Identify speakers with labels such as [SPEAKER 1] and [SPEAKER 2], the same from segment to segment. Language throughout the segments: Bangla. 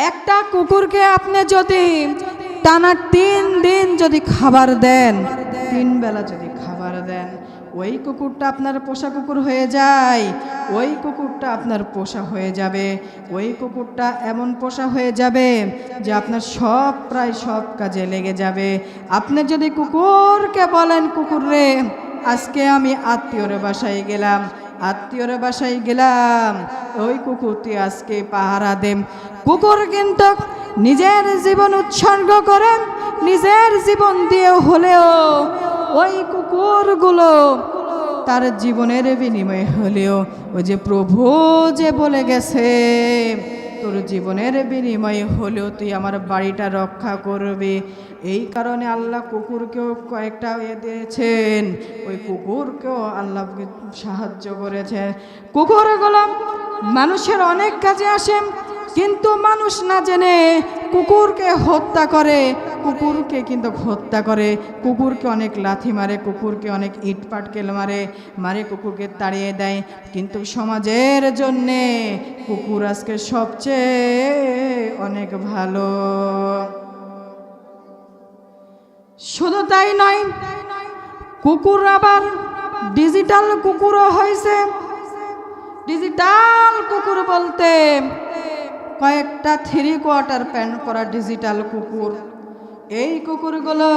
[SPEAKER 1] একটা কুকুরকে আপনি যদি টানা তিন দিন যদি খাবার দেন, তিন বেলা যদি খাবার দেন, ওই কুকুরটা আপনার পোষা কুকুর হয়ে যায়, ওই কুকুরটা আপনার পোষা হয়ে যাবে, ওই কুকুরটা এমন পোষা হয়ে যাবে যে আপনার সব, প্রায় সব কাজে লেগে যাবে। আপনি যদি কুকুরকে বলেন, কুকুর রে আজকে আমি আত্মীয়র বাসায় গেলাম। আত্মীয়র বাসায় গেলাম। ওই কুকুরটি আজকে পাহারা দেম কুকুর কিন্তু নিজের জীবন উৎসর্গ করে, নিজের জীবন দিয়ে হলেও ওই কুকুরগুলো তার জীবনের বিনিময়ে হলেও ওই যে প্রভু যে বলে গেছে তোর জীবনের বিনিময়ে হলেও তুই আমার বাড়িটা রক্ষা করবে। এই কারণে আল্লাহ কুকুরকেও কয়েকটা এ দিয়েছেন। ওই কুকুরকেও আল্লাহ সাহায্য করেছেন কুকুরগুলো মানুষের অনেক কাজে আসে। কিন্তু মানুষ না জেনে কুকুরকে হত্যা করে। কুকুরকে কিন্তু হত্যা করে। কুকুরকে অনেক লাথি মারে, কুকুরকে অনেক ইট পাটকেল মারে মারে কুকুরকে তাড়িয়ে দেয়। কিন্তু সমাজের জন্যে কুকুর আজকে সবচেয়ে অনেক ভালো। শুধু তাই নয়, কুকুর আবার ডিজিটাল কুকুরও হয়েছে। ডিজিটাল কুকুর বলতে কয়েকটা থ্রি কোয়ার্টার প্যান্ট পরা ডিজিটাল কুকুর। এই কুকুরগুলো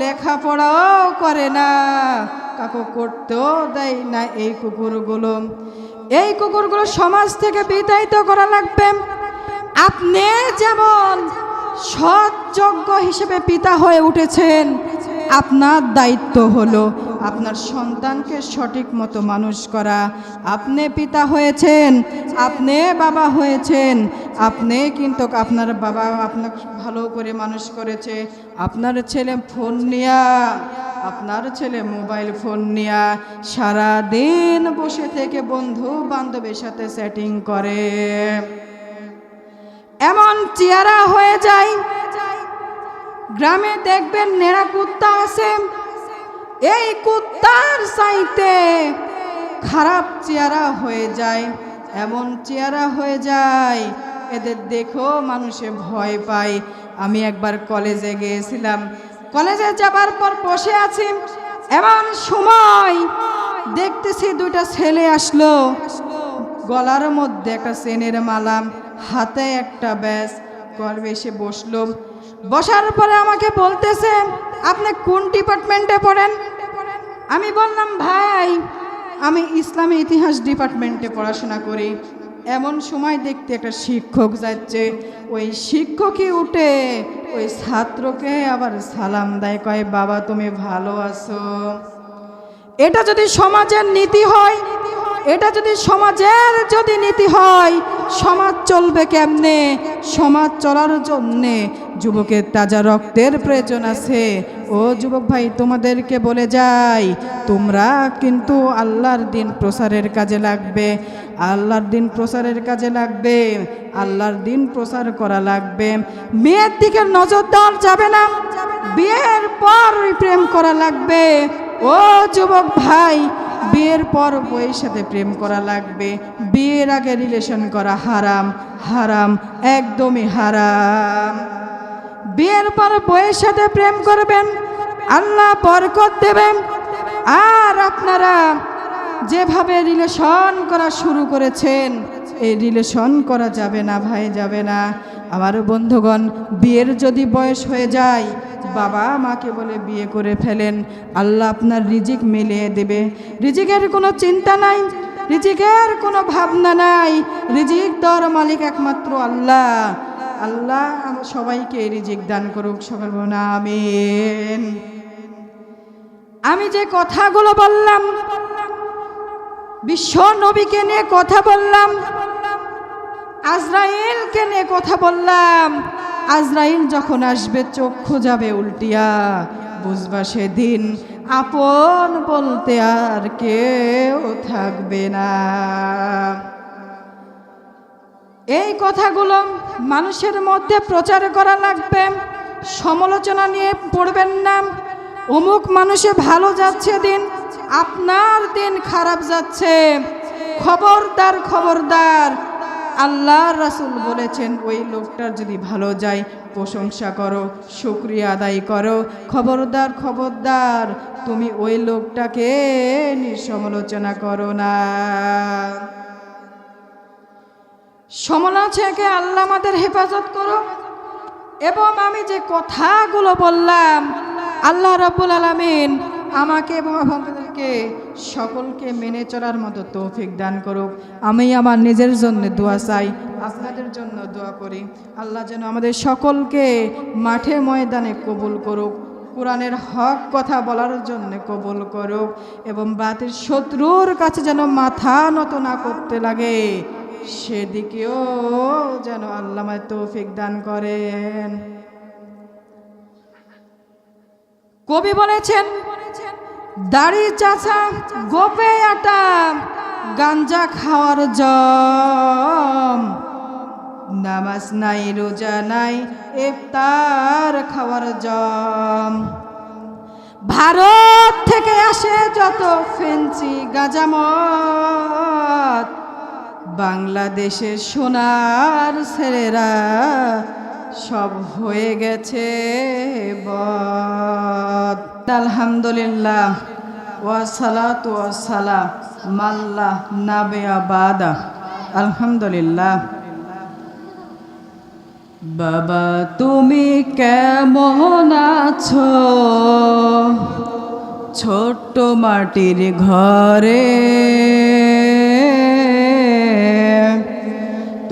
[SPEAKER 1] লেখাপড়াও করে না, কাকু করতেও দেয় না এই কুকুরগুলো। এই কুকুরগুলো সমাজ থেকে বিতাড়িত করা লাগবে। আপনি যেমন সৎযোগ্য হিসেবে পিতা হয়ে উঠেছেন, আপনার দায়িত্ব হলো আপনার সন্তানকে সঠিক মতো মানুষ করা। আপনি পিতা হয়েছেন, আপনি বাবা হয়েছেন, আপনি কিন্তু আপনার বাবা আপনাকে ভালো করে মানুষ করেছে। আপনার ছেলে ফোন নিয়া, আপনার ছেলে মোবাইল ফোন নিয়া সারা দিন বসে থেকে বন্ধু বান্ধবের সাথে সেটিং করে। এমন চেয়ারা হয়ে যায়, গ্রামে দেখবেন নেড়া কুত্তা আছে। এই কুত্তার চাইতে খারাপ চেহারা হয়ে যায়, এমন চেহারা হয়ে যায়, এদের দেখো মানুষে ভয় পায়। আমি একবার কলেজে গিয়েছিলাম। কলেজে যাবার পর বসে আছি। এমন সময় দেখতেছি দুইটা ছেলে আসলো। গলার মধ্যে একটা চেনের মালাম হাতে একটা ব্যাস গর্বে এসে বসল। বসার পরে আমাকে বলতেছে, আপনি কোন ডিপার্টমেন্টে পড়েন? আমি বললাম, ভাই, আমি ইসলামী ইতিহাস ডিপার্টমেন্টে পড়াশোনা করি। এমন সময় দেখতে একটা শিক্ষক যাচ্ছে। ওই শিক্ষকই উঠে ওই ছাত্রকে আবার সালাম দেয়, কয়, বাবা, তুমি ভালো আছো? এটা যদি সমাজের নীতি হয়, এটা যদি সমাজের যদি নীতি হয়, সমাজ চলবে কেমনে? সমাজ চলার জন্যে যুবকের তাজা রক্তের প্রয়োজন আছে। ও যুবক ভাই, তোমাদেরকে বলে যাই, তোমরা কিন্তু আল্লাহর দিন প্রসারের কাজে লাগবে। আল্লাহর দিন প্রসারের কাজে লাগবে, আল্লাহর দিন প্রসার করা লাগবে। মেয়ের দিকে নজর দেওয়া যাবে না, বিয়ের পর প্রেম করা লাগবে। ও যুবক ভাই, বিয়ের পর বইয়ের সাথে প্রেম করা লাগবে। বিয়ের আগে রিলেশন করা হারাম হারাম, একদমই হারাম। বিয়ের পর বইয়ের সাথে প্রেম করবেন, আল্লাহ বরকত দেবেন। আর আপনারা যেভাবে রিলেশন করা শুরু করেছেন, এই রিলেশন করা যাবে না ভাই, যাবে না। আমার বন্ধুগণ, বিয়ের যদি বয়স হয়ে যায়, বাবা মাকে বলে বিয়ে করে ফেলেন, আল্লাহ আপনার রিজিক মিলিয়ে দেবে। রিজিকের কোনো চিন্তা নাই, রিজিকের কোনো ভাবনা নাই। রিজিক দর মালিক একমাত্র আল্লাহ। আল্লাহ আমার সবাইকে রিজিক দান করুক, সকল আমিন। আমি যে কথাগুলো বললাম, বিশ্ব নবীকে নিয়ে কথা বললাম, আজরাইলকে নিয়ে কথা বললাম, আজরাইল যখন আসবে, চক্ষু যাবে উল্টিয়া, বুঝবা সেদিন আপন বলতে আর কেউ থাকবে না। কথাগুলো মানুষের মধ্যে প্রচার করা লাগবে, সমালোচনা নিয়ে পড়বেন না। অমুক মানুষে ভালো যাচ্ছে দিন, আপনার দিন খারাপ যাচ্ছে। খবরদার খবরদার। আল্লাহ রাসুল বলেছেন, ওই লোকটার যদি ভালো যায়, প্রশংসা করো, শুক্রিয়া আদায় করো। খবরদার খবরদার, তুমি ওই লোকটাকে নিঃসমালোচনা করো না। সমালোচনাকে আল্লাহ আমাদের হেফাজত করো। এবং আমি যে কথাগুলো বললাম, আল্লাহ রাব্বুল আলামিন আমাকে এবং আপনাদেরকে সকলকে মেনে চলার মতো তৌফিক দান করুক। আমি আমার নিজের জন্য দোয়া চাই, আপনাদের জন্য দোয়া করি। আল্লাহ যেন আমাদের সকলকে মাঠে ময়দানে কবুল করুক, কোরআনের হক কথা বলার জন্য কবুল করুক, এবং বাতির শত্রুর কাছে যেন মাথা নত না করতে লাগে। সেদিকেও যেন আল্লাহ আমায় তৌফিক দান করেন। কবি বলেছেন, দাড়ি চাচা গোপে আটা, গাঞ্জা খাওয়ার জম। নামাজ নাই, রোজা নাই, ইফতার খাওয়ার জম। ভারত থেকে আসে যত ফেন্সি গাজামত বাংলাদেশের সোনার ছেলেরা সব হয়ে গেছে বদ। আলহামদুলিল্লাহ। ওয়াসালাতু ওয়াসালাম মাল্লা নাবে আবাদা। আলহামদুলিল্লাহ। বাবা, তুমি কেমন আছো? ছোট্ট মাটির ঘরে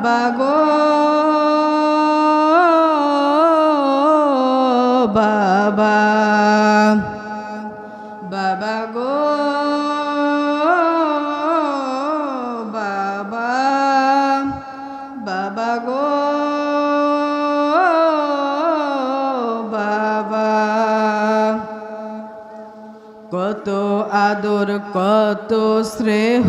[SPEAKER 1] বাবা গো। বাবা। বাবা গো। বাবা। বাবা গো। বাবা। কত আদর কত স্নেহ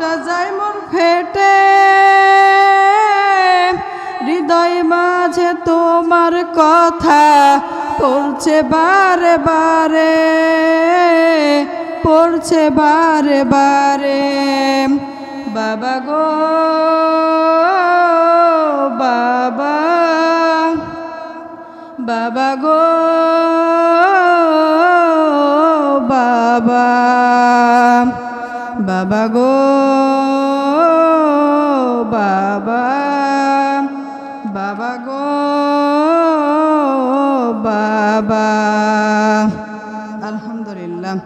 [SPEAKER 1] বুকটা যায় মোর ফেটে। হৃদয় মাঝে তোমার কথা পড়ছে বারে বারে, পড়ছে বারে বারে। বাবা গো, বাবা বাবা গো, বাবা। বাবা গো, বাবা বাবা গো, বাবা। আলহামদুলিল্লাহ।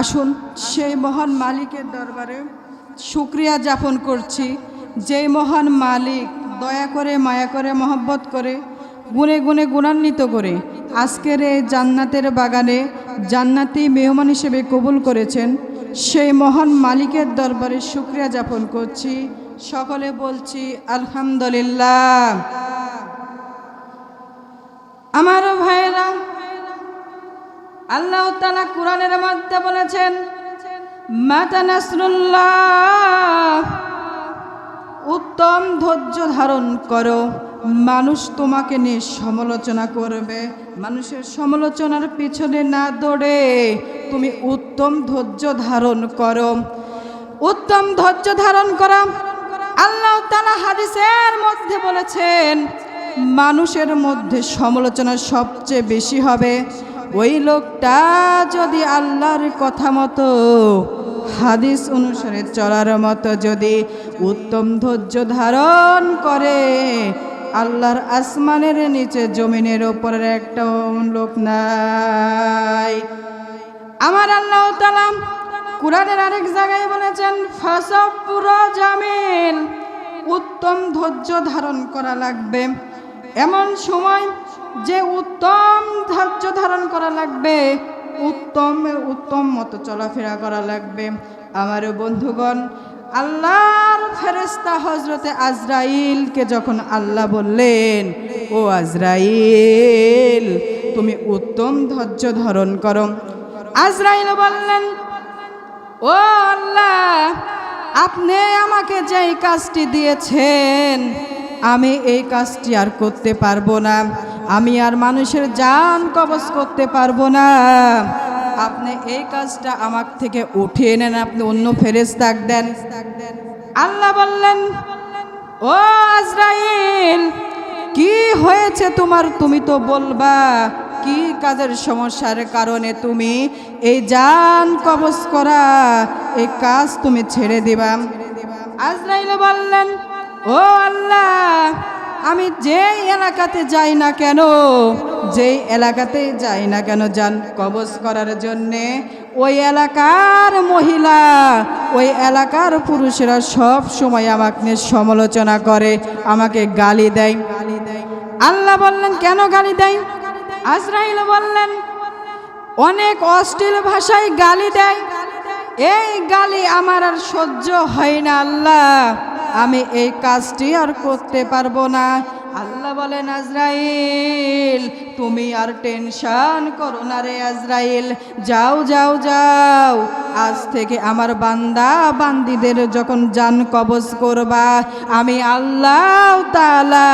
[SPEAKER 1] আসুন, সেই মহান মালিকের দরবারে শুক্রিয়া যাপন করছি। যেই মহান মালিক, দয়া করে, মায়া করে, মহব্বত করে, গুনে গুনে গুণান্বিত করে আজকের এই জান্নাতের বাগানে জান্নাতি মেহমান হিসেবে কবুল করেছেন। সেই মহান মালিকের দরবারে শুক্রিয়া যাপন করছি। সকলে বলছি, আলহামদুলিল্লাহ। আমারও ভাইয়েরা, আল্লাহ তালা কোরআনের মধ্যে বলেছেন, মাতা নাসরুল্লাহ, উত্তম ধৈর্য ধারণ করো। মানুষ তোমাকে নিয়ে সমালোচনা করবে। মানুষের সমালোচনার পিছনে না দৌড়ে তুমি উত্তম ধৈর্য ধারণ করো। উত্তম ধৈর্য ধারণ করা। আল্লাহ তালা হাদিসের মধ্যে বলেছেন, মানুষের মধ্যে সমালোচনা সবচেয়ে বেশি হবে। ওই লোকটা যদি আল্লাহর কথা মতো, হাদিস অনুসারে চলার মতো যদি উত্তম ধৈর্য ধারণ করে আল্লাহর আসমানের নিচে, জমিনের ওপরের একটা লোক নাই। আমার আল্লাহ তালাম কোরআনের আরেক জায়গায় বলেছেন ফাসাপুরা জামিল উত্তম ধৈর্য ধারণ করা লাগবে। এমন সময় যে উত্তম ধৈর্য ধারণ করা লাগবে, উত্তম উত্তম মতো চলাফেরা করা লাগবে। আমার বন্ধুগণ আল্লাহর ফেরেস্তা হজরতে আজরাইলকে যখন আল্লাহ বললেন, ও আজরাইল, তুমি উত্তম ধৈর্য ধারণ করো। আজরাইল বললেন, ও আল্লাহ, আপনি আমাকে যেই কাজটি দিয়েছেন, আমি এই কাজটি আর করতে পারব না। আমি আর মানুষের জান কবজ করতে পারব না। আপনি এই কাজটা আমার থেকে উঠিয়ে নেন, আপনি অন্য ফেরেস দাগ দেন। আল্লাহ বললেন, ও আজরাইল, কি হয়েছে তোমার? তুমি তো বলবা, কি কাজের সমস্যার কারণে তুমি এই জান কবজ করা, এই কাজ তুমি ছেড়ে দিবা? আজরাইল বললেন, ও আল্লাহ আমি যেই এলাকাতে যাই না কেন, যেই এলাকাতে যাই না কেন যান কবজ করার জন্যে, ওই এলাকার মহিলা, ওই এলাকার পুরুষেরা সব সময় আমাকে সমালোচনা করে, আমাকে গালি দেয়। আল্লাহ বললেন, কেন গালি দেয়? আজরাইল বললেন, অনেক অশ্লীল ভাষায় গালি দেয়। এই গালি আমার আর সহ্য হয় না, আল্লাহ। আমি এই কাজটি আর করতে পারব না। আল্লাহ বলেন, আজরাইল, তুমি আর টেনশন করো না রে আজরাইল। যাও যাও যাও। আজ থেকে আমার বান্দা বান্দিদের যখন জান কবজ করবা, আমি আল্লাহ তালা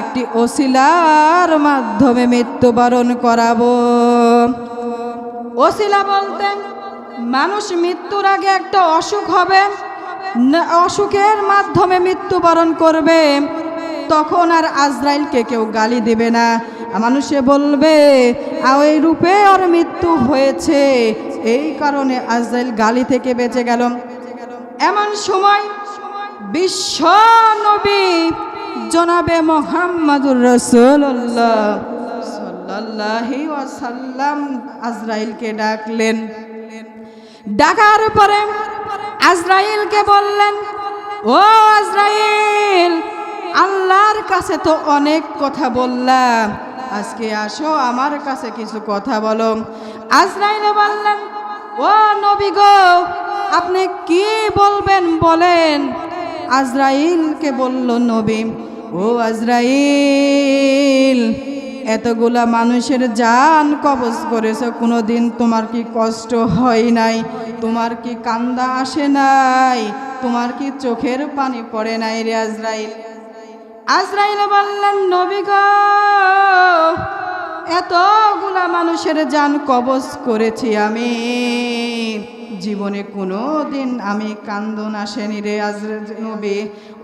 [SPEAKER 1] একটি ওসিলার মাধ্যমে মৃত্যুবরণ করাবো। ওসিলা বলতেন, মানুষ মৃত্যুর আগে একটা অসুখ হবে। অসুখের মাধ্যমে মৃত্যুবরণ করবে তখন আর আজরাইলকে কেউ গালি দেবে না। মানুষে বলবে "আ, ওই রূপে ওর মৃত্যু হয়েছে। এই কারণে আজরাইল গালি থেকে বেঁচে গেল। এমন সময় বিশ্ব নবী জনাবে মোহাম্মদুর রসুল্লাহ আজরাইলকে ডাকলেন। ডাকার পরে আজরাইলকে বললেন, ও আজরাইল, আল্লাহর কাছে তো অনেক কথা বললাম। আজকে আসো আমার কাছে কিছু কথা বলো। আজরাইল বললেন, ও নবী গো, আপনি কি বলবেন বলেন? আজরাইলকে বলল নবী, ও আজরাইল এতগুলা মানুষের জান কবজ করেছ কোনো দিন তোমার কি কষ্ট হয় নাই? তোমার কি কান্দা আসে নাই? তোমার কি চোখের পানি পড়ে নাই রে আজরাইল? আজরাইল বললেন, নবী গো, এতগুলা মানুষের জান কবজ করেছি আমি। জীবনে কোনো দিন আমি কান্দন আসেনি রে আজ নবী।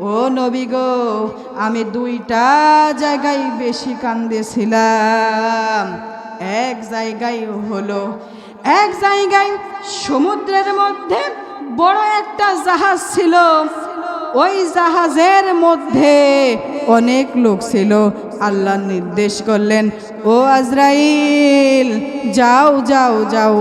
[SPEAKER 1] ও নবী গো, আমি দুইটা জায়গায় বেশি কান্দেছিলাম। এক জায়গায় হলো, এক জায়গায় সমুদ্রের মধ্যে বড় একটা জাহাজ ছিল। ওই জাহাজের মধ্যে অনেক লোক ছিল। আল্লাহ নির্দেশ করলেন, ও আজরাইল, যাও যাও যাও।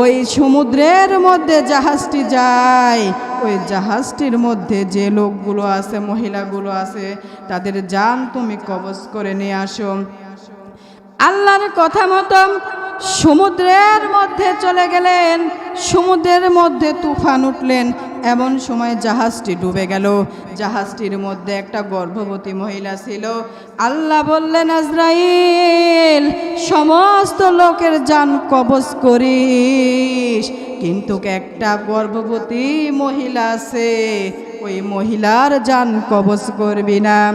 [SPEAKER 1] ওই সমুদ্রের মধ্যে জাহাজটি যায়, ওই জাহাজটির মধ্যে যে লোকগুলো আছে, মহিলাগুলো আছে, তাদের যান তুমি কবজ করে নিয়ে আসো। আল্লাহর কথা মতো সমুদ্রের মধ্যে চলে গেলেন, সমুদ্রের মধ্যে তুফান উঠলেন এমন সময় জাহাজটি ডুবে গেল। জাহাজটির মধ্যে একটা গর্ভবতী মহিলা ছিল। আল্লাহ বললেন, আজরাইল, সমস্ত লোকের যান কবজ করিস। কিন্তু একটা গর্ভবতী মহিলা আছে। ওই মহিলার যান কবজ করবি না।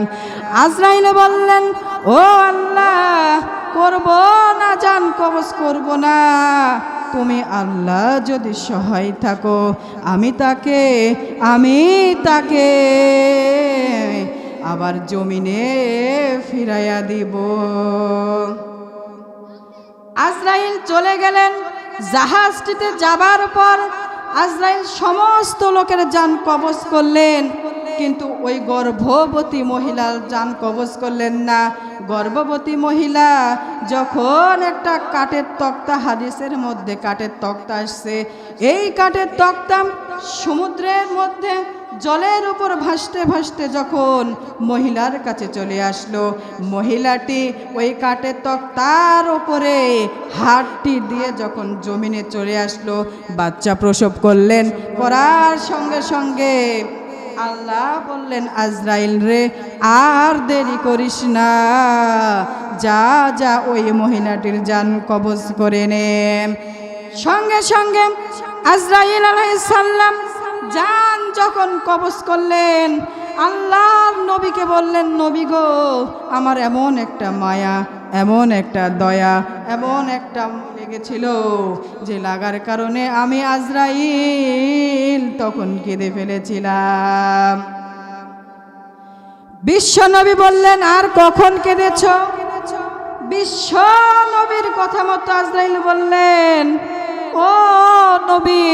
[SPEAKER 1] আজরাইল বললেন, ও আল্লাহ, করব না জান কবজ করব না। তুমি আল্লাহ যদি সহায় থাকো, আমি তাকে আমি তাকে আবার জমিনে ফিরাইয়া দিব। আজরাইল চলে গেলেন জাহাজটিতে যাবার পর আজরাইল সমস্ত লোকের যান কবজ করলেন। কিন্তু ওই গর্ভবতী মহিলার যান কবজ করলেন না। গর্ভবতী মহিলা যখন একটা কাঠের তক্তা হাদিসের মধ্যে কাঠের তক্তা আসছে, এই কাঠের তক্তা সমুদ্রের মধ্যে জলের উপর ভাসতে ভাসতে যখন মহিলার কাছে চলে আসলো, মহিলাটি ওই কাঠের তক্তার উপরে হাতটি দিয়ে যখন জমিনে চলে আসলো, বাচ্চা প্রসব করলেন। করার সঙ্গে সঙ্গে আল্লাহ বললেন, আজরাইল রে, আর দেরি করিস না। যা যা ওই মহিলাটির যান কবজ করে নে। সঙ্গে সঙ্গে আজরাইল আলাইসাল্লাম যান যখন কবজ করলেন, আল্লাহর নবীকে বললেন, নবী গো, আমার এমন একটা মায়া, এমন একটা দয়া, এমন একটা লেগেছিল যে লাগার কারণে আমি আজরাইল তখন কেঁদে ফেলেছিলাম। বিশ্ব নবী বললেন, আর কখন কেঁদেছ? বিশ্ব নবীর কথা মতো আজরাইল বললেন, ও নবী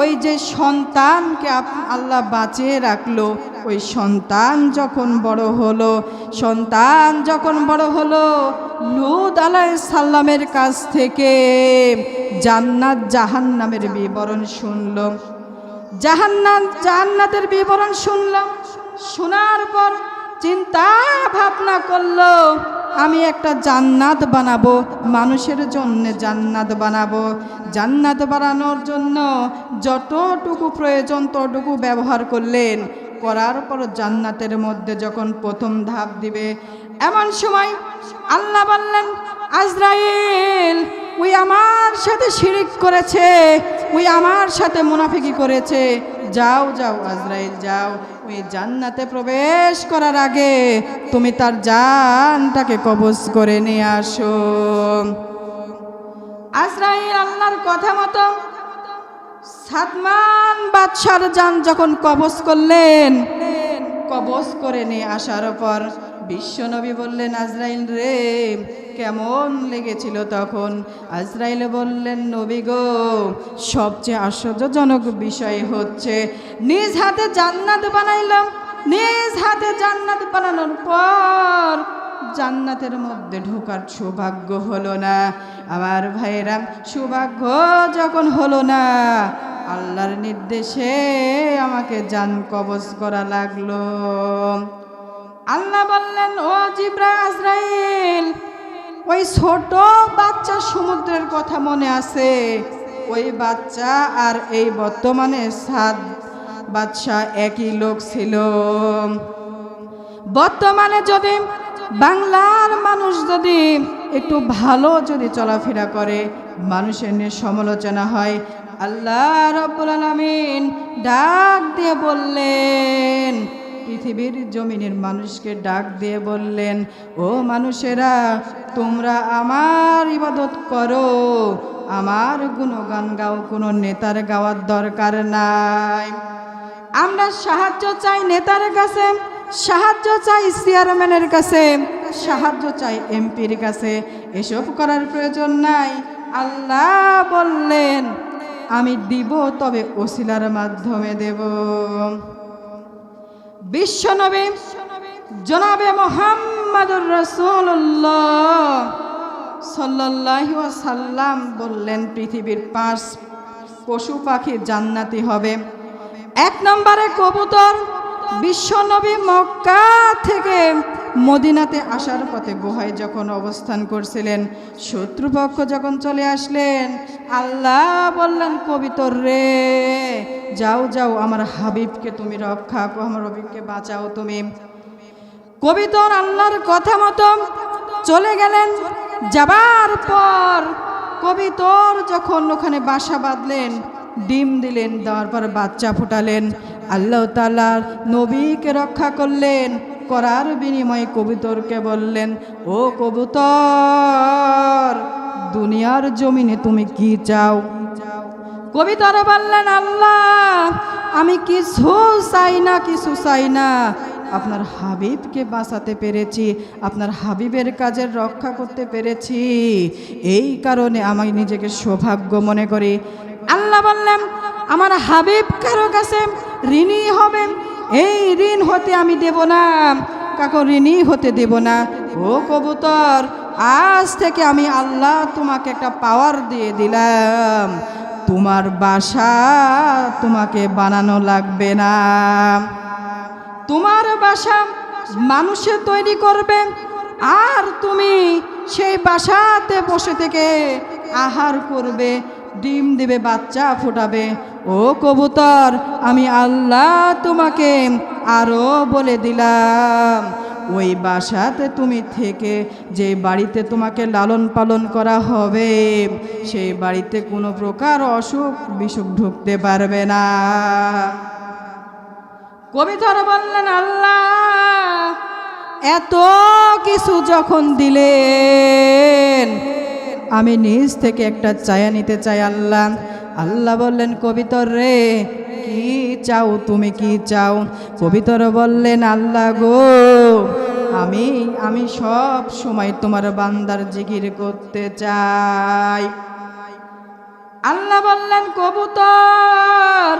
[SPEAKER 1] ওই যে সন্তানকে আল্লাহ বাঁচিয়ে রাখল, ওই সন্তান যখন বড় হলো, সন্তান যখন বড় হলো লুদ আলাই সাল্লামের কাছ থেকে জান্নাত জাহান্নামের বিবরণ শুনলো। জাহান্নাত, জান্নাতের বিবরণ শুনলাম শোনার পর চিন্তা ভাবনা করল আমি একটা জান্নাত বানাবো, মানুষের জন্য জান্নাত বানাবো। জান্নাত বানানোর জন্য যতটুকু প্রয়োজন ততটুকু ব্যবহার করলেন। করার পর জান্নাতের মধ্যে যখন প্রথম ধাপ দিবে, এমন সময় আল্লাহ বললেন, আজরাইল, ওই আমার সাথে শিরিক করেছে, ওই আমার সাথে মুনাফিকি করেছে। যাও যাও আজরাইল, যাও। ওই জান্নাতে প্রবেশ করার আগে তুমি তার জানটাকে কবজ করে নিয়ে আসো। আজরাইল আল্লাহর কথা মতো সাতমান বাদশার যান যখন কবজ করলেন, কবজ করে নিয়ে আসার পর বিশ্বনবী বললেন, আজরাইল রে, কেমন লেগেছিল তখন? আজরাইল বললেন, নবী গো, সবচেয়ে আশ্চর্যজনক বিষয় হচ্ছে, নিজ হাতে জান্নাত বানাইলাম। নিজ হাতে জান্নাত বানানোর পর জান্নাতের মধ্যে ঢোকার সৌভাগ্য হলো না। আমার ভাইয়েরা, সৌভাগ্য যখন হলো না, আল্লাহর নির্দেশে আমাকে জান কবজ করা লাগল। আল্লাহ বললেন, ও জিব্রা আজরাইল, ওই ছোট বাচ্চা সমুদ্রের কথা মনে আছে। ওই বাচ্চা আর এই বর্তমানে সাত বাচ্চা একই লোক ছিল। বর্তমানে যদি বাংলার মানুষ যদি একটু ভালো যদি চলাফেরা করে, মানুষের নিয়ে সমালোচনা হয়, আল্লাহ রব্বুল আলমিন ডাক দিয়ে বললেন পৃথিবীর জমিনের মানুষকে ডাক দিয়ে বললেন, ও মানুষেরা, তোমরা আমার ইবাদত করো। আমার গুণগান গাও, কোনো নেতার গাওয়ার দরকার নাই। আমরা সাহায্য চাই নেতার কাছে, সাহায্য চাই চেয়ারম্যানের কাছে, সাহায্য চাই এমপির কাছে। এসব করার প্রয়োজন নাই। আল্লাহ বললেন, আমি দিব, তবে ওসিলার মাধ্যমে দেব। বিশ্বনবী জনাবে মোহাম্মদুর রসুল্লাহ সাল্লাহ সাল্লাম বললেন, পৃথিবীর পাঁচ পশু পাখি জান্নাতি হবে। এক নম্বরে কবুতর, বিশ্বনবী মক্কা থেকে মদিনাতে আসার পথে গুহায় যখন অবস্থান করছিলেন, শত্রুপক্ষ যখন চলে আসলেন, আল্লাহ বললেন, কবিতর রে, যাও যাও, আমার হাবিবকে তুমি রক্ষা আমার হাবিবকে বাঁচাও তুমি। কবিতর আল্লাহর কথা মতো চলে গেলেন। যাবার পর কবিতর যখন ওখানে বাসা বাঁধলেন, ডিম দিলেন, দেওয়ার পর বাচ্চা ফুটালেন, আল্লাহ তালার নবীকে রক্ষা করলেন। করার বিনিময়ে কবিতরকে বললেন, ও কবুতর, দুনিয়ার জমিনে তুমি কি চাও? কবিতারা বললেন, আল্লাহ, আমি কিছু চাই না, কিছু চাই না। আপনার হাবিবকে বাঁচাতে পেরেছি, আপনার হাবিবের কাজের রক্ষা করতে পেরেছি। এই কারণে আমি নিজেকে সৌভাগ্য মনে করি। আল্লাহ বললেন, আমার হাবিব কারও কাছে ঋণী হবে? এই ঋণ হতে আমি দেব না। কাকো ঋণী হতে দেব না। ও কবুতর, আজ থেকে আমি আল্লাহ তোমাকে একটা পাওয়ার দিয়ে দিলাম। তোমার বাসা তোমাকে বানানো লাগবে না। তোমার বাসা মানুষে তৈরি করবে, আর তুমি সেই বাসাতে বসে থেকে আহার করবে, ডিম দেবে, বাচ্চা ফোটাবে। ও কবুতর, আমি আল্লাহ তোমাকে আরও বলে দিলাম। ওই বাসাতে তুমি থেকে যে বাড়িতে তোমাকে লালন পালন করা হবে সেই বাড়িতে কোনো প্রকার অসুখ বিসুখ ঢুকতে পারবে না। কবিতর বললেন, আল্লাহ, এত কিছু যখন দিলেন, আমি নিজ থেকে একটা চায়া নিতে চাই, আল্লাহ। আল্লাহ বললেন, কবিতর রে, কি চাও তুমি, কি চাও? কবিতর বললেন, আল্লাহ গো, আমি আমি সব সময় তোমার বান্দার জিকির করতে চাই। আল্লাহ বললেন, কবুতর,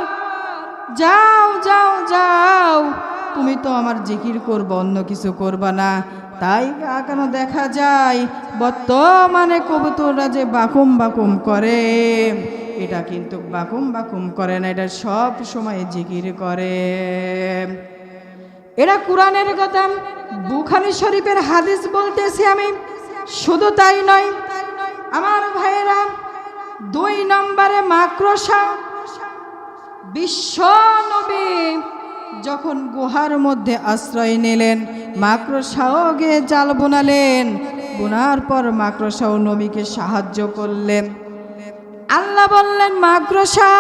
[SPEAKER 1] যাও যাও যাও, তুমি তো আমার জিকির করব, অন্য কিছু করবা না। তাই কেন দেখা যায়, বর্তমানে কবুতররা যে বাকুম বাকুম করে। এটা কিন্তু বাকুম বাকুম করে না, এটা সব সময় জিকির করে। এরা কোরআনের কথা বুখানি শরীফের হাদিস বলতেছি আমি, শুধু তাই নয়, আমার ভাইয়েরা, দুই নম্বরে মাক্রসা বিশ্ব নবী যখন গুহার মধ্যে আশ্রয় নিলেন, মাকড়সাও গিয়ে জাল বোনালেন, বোনার পর মাকড়সাও নবীকে সাহায্য করলেন। আল্লাহ বললেন মাকড়সা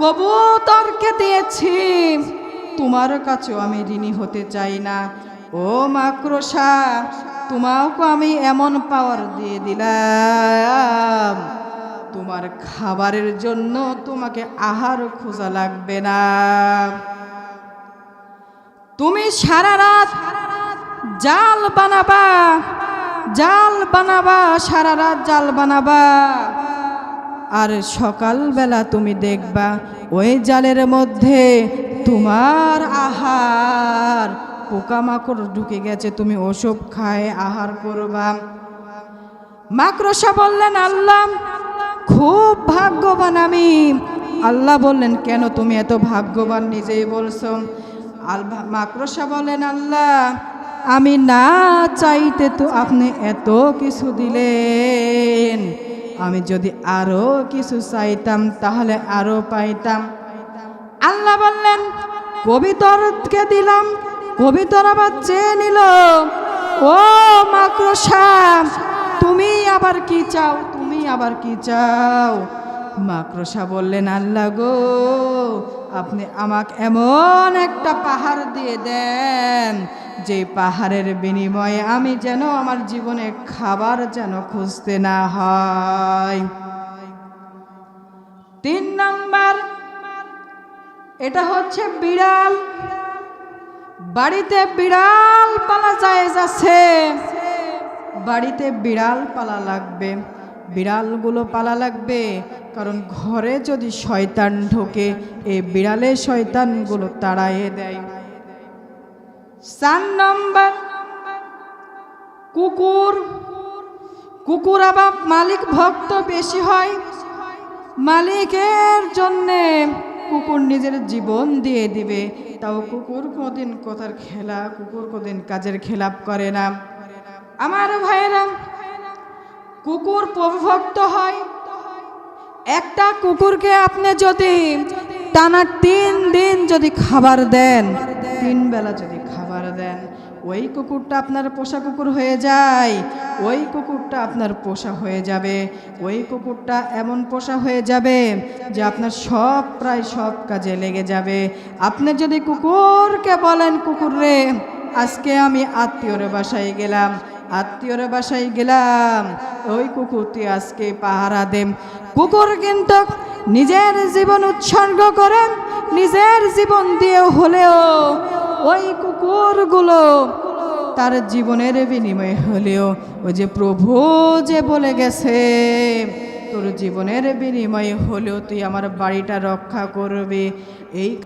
[SPEAKER 1] কবুতরকে দিয়েছি। তোমার কাছেও আমি ঋণী হতে চাই না। ও মাকড়সা তোমাকে আমি এমন পাওয়ার দিয়ে দিলাম। তোমার খাবারের জন্য তোমাকে আহার খোঁজা লাগবে না। তুমি সারা রাত জাল বানাবা জাল বানাবা, সারা রাত জাল বানাবা। আর সকালবেলা তুমি দেখবা ওই জালের মধ্যে তোমার আহার। পোকামাকড় ঢুকে গেছে, তুমি ওসব খায় আহার করবা। মাকড়সা বললেন, আল্লাহ, খুব ভাগ্যবান আমি। আল্লাহ বললেন, কেন তুমি এত ভাগ্যবান নিজেই বলছো? মাকড়সা বলেন আল্লাহ, আমি না চাইতে তো আপনি এত কিছু দিলেন। আমি যদি আরও কিছু চাইতাম, তাহলে আরও পাইতাম। আল্লাহ বললেন কবিতরকে দিলাম কবিতর আবার চেয়ে নিল। ও মাকড়সা, তুমি আবার কি চাও, তুমি আবার কি চাও? মাকড়সা বললেন, আল্লাহ গো, আপনি আমাকে এমন একটা পাহাড় দিয়ে দেন যে পাহাড়ের বিনিময়ে আমি যেন আমার জীবনে খাবার যেন খুঁজতে না হয়। তিন নাম্বার, এটা হচ্ছে বিড়াল। বাড়িতে বিড়াল পালা যায় যাচ্ছে। বাড়িতে বিড়াল পালা লাগবে। বিড়ালগুলো পালা লাগবে। কারণ ঘরে যদি শয়তান ঢোকে এই বিড়ালে শয়তানগুলো তাড়াইয়ে দেয়। চার নম্বর, কুকুর কুকুর আবার মালিক ভক্ত বেশি হয়। মালিকের জন্যে কুকুর নিজের জীবন দিয়ে দিবে। তাও কুকুর কোদিন কথার খেলা, কুকুর কোদিন কাজের খেলাপ করে না। আমার ভাইয়েরা, কুকুর প্রভুভক্ত হয়। একটা কুকুরকে আপনি যদি টানা তিন দিন যদি খাবার দেন, তিন বেলা যদি খাবার দেন, ওই কুকুরটা আপনার পোষা কুকুর হয়ে যায়, ওই কুকুরটা আপনার পোষা হয়ে যাবে, ওই কুকুরটা এমন পোষা হয়ে যাবে যে আপনার সব, প্রায় সব কাজে লেগে যাবে। আপনি যদি কুকুরকে বলেন, কুকুর রে, আজকে আমি আত্মীয়র বাসায় গেলাম, আত্মীয়র বাসায় গেলাম, ওই কুকুরটি আজকে পাহারা দেম। কুকুর কিন্তু নিজের জীবন উৎসর্গ করে, নিজের জীবন দিয়ে হলেও ওই কুকুরগুলো তার জীবনের বিনিময় হলেও ওই যে প্রভু যে বলে গেছে, তোর জীবনের বিনিময় হলেও তুই আমার বাড়িটা রক্ষা করবে। এই